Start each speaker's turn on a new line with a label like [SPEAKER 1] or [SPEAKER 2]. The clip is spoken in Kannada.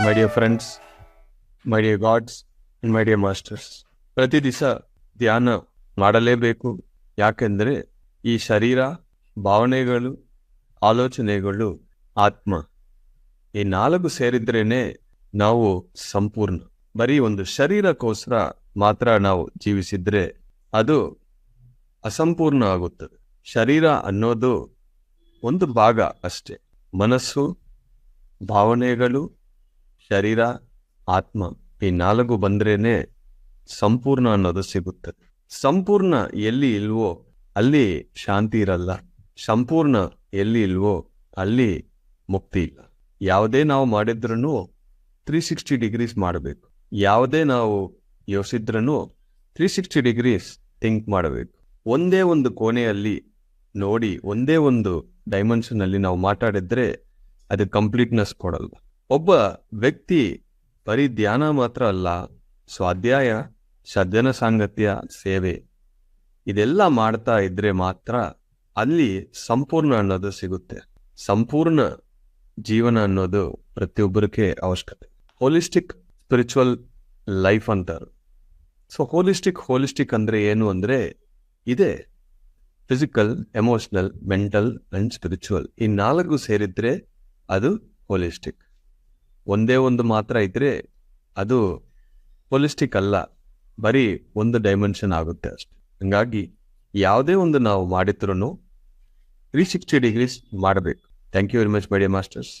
[SPEAKER 1] My dear friends my dear gods my dear masters ಪ್ರತಿ ದಿವಸ ಧ್ಯಾನ ಮಾಡಲೇಬೇಕು. ಯಾಕೆಂದರೆ ಈ ಶರೀರ, ಭಾವನೆಗಳು, ಆಲೋಚನೆಗಳು ಆತ್ಮ. ಈ ನಾಲ್ಕು ಸೇರಿದ್ರೇನೆ ನಾವು ಸಂಪೂರ್ಣ. ಬರೀ ಒಂದು ಶರೀರಕ್ಕೋಸ್ಕರ ಮಾತ್ರ ನಾವು ಜೀವಿಸಿದ್ರೆ ಅದು ಅಸಂಪೂರ್ಣ ಆಗುತ್ತದೆ. ಶರೀರ ಅನ್ನೋದು ಒಂದು ಭಾಗ ಅಷ್ಟೇ. ಮನಸ್ಸು, ಭಾವನೆಗಳು ಶರೀರ, ಆತ್ಮ ಈ ನಾಲ್ಕು ಬಂದ್ರೇನೆ ಸಂಪೂರ್ಣ ಅನ್ನೋದು ಸಿಗುತ್ತದೆ ಸಂಪೂರ್ಣ ಎಲ್ಲಿ ಇಲ್ವೋ ಅಲ್ಲಿ ಶಾಂತಿ ಇರಲ್ಲ. ಸಂಪೂರ್ಣ ಎಲ್ಲಿ ಇಲ್ವೋ ಅಲ್ಲಿ ಮುಕ್ತಿ ಇಲ್ಲ. ಯಾವುದೇ ನಾವು ಮಾಡಿದ್ರೂ ತ್ರೀ ಸಿಕ್ಸ್ಟಿ ಡಿಗ್ರೀಸ್ ಮಾಡಬೇಕು. ಯಾವುದೇ ನಾವು ಯೋಚಿದ್ರೂ ತ್ರೀ ಸಿಕ್ಸ್ಟಿ ಡಿಗ್ರೀಸ್ ಥಿಂಕ್ ಮಾಡಬೇಕು. ಒಂದೇ ಒಂದು ಕೋಣೆಯಲ್ಲಿ ನೋಡಿ, ಒಂದೇ ಒಂದು ಡೈಮೆನ್ಷನ್ ಅಲ್ಲಿ ನಾವು ಮಾತಾಡಿದ್ರೆ ಅದು ಕಂಪ್ಲೀಟ್ನೆಸ್ ಕೊಡಲ್ಲ. ಒಬ್ಬ ವ್ಯಕ್ತಿ ಬರೀ ಧ್ಯಾನ ಮಾತ್ರ ಅಲ್ಲ, ಸ್ವಾಧ್ಯಾಯ, ಸಜ್ಜನ ಸಾಂಗತ್ಯ, ಸೇವೆ ಇದೆಲ್ಲ ಮಾಡ್ತಾ ಇದ್ರೆ ಮಾತ್ರ ಅಲ್ಲಿ ಸಂಪೂರ್ಣ ಅನ್ನೋದು ಸಿಗುತ್ತೆ. ಸಂಪೂರ್ಣ ಜೀವನ ಅನ್ನೋದು ಪ್ರತಿಯೊಬ್ಬರಿಗೆ ಅವಶ್ಯಕತೆ. ಹೋಲಿಸ್ಟಿಕ್ ಸ್ಪಿರಿಚುವಲ್ ಲೈಫ್ ಅಂತಾರೆ. ಸೊ ಹೋಲಿಸ್ಟಿಕ್ ಹೋಲಿಸ್ಟಿಕ್ ಅಂದ್ರೆ ಏನು ಅಂದ್ರೆ ಇದೆ physical emotional mental and spiritual ಈ ನಾಲ್ಕು ಸೇರಿದ್ರೆ ಅದು ಹೋಲಿಸ್ಟಿಕ್ ಒಂದೇ ಒಂದು ಮಾತ್ರ ಇದ್ರೆ ಅದು ಪೊಲಿಸ್ಟಿಕ್ ಅಲ್ಲ, ಬರೀ ಒಂದು ಡೈಮೆನ್ಷನ್ ಆಗುತ್ತೆ ಅಷ್ಟೆ. ಹಂಗಾಗಿ ಯಾವುದೇ ಒಂದು ನಾವು ಮಾಡಿದ್ರೂ ತ್ರೀ ಸಿಕ್ಸ್ಟಿ ಡಿಗ್ರೀಸ್ ಮಾಡಬೇಕು. Thank you very much my dear masters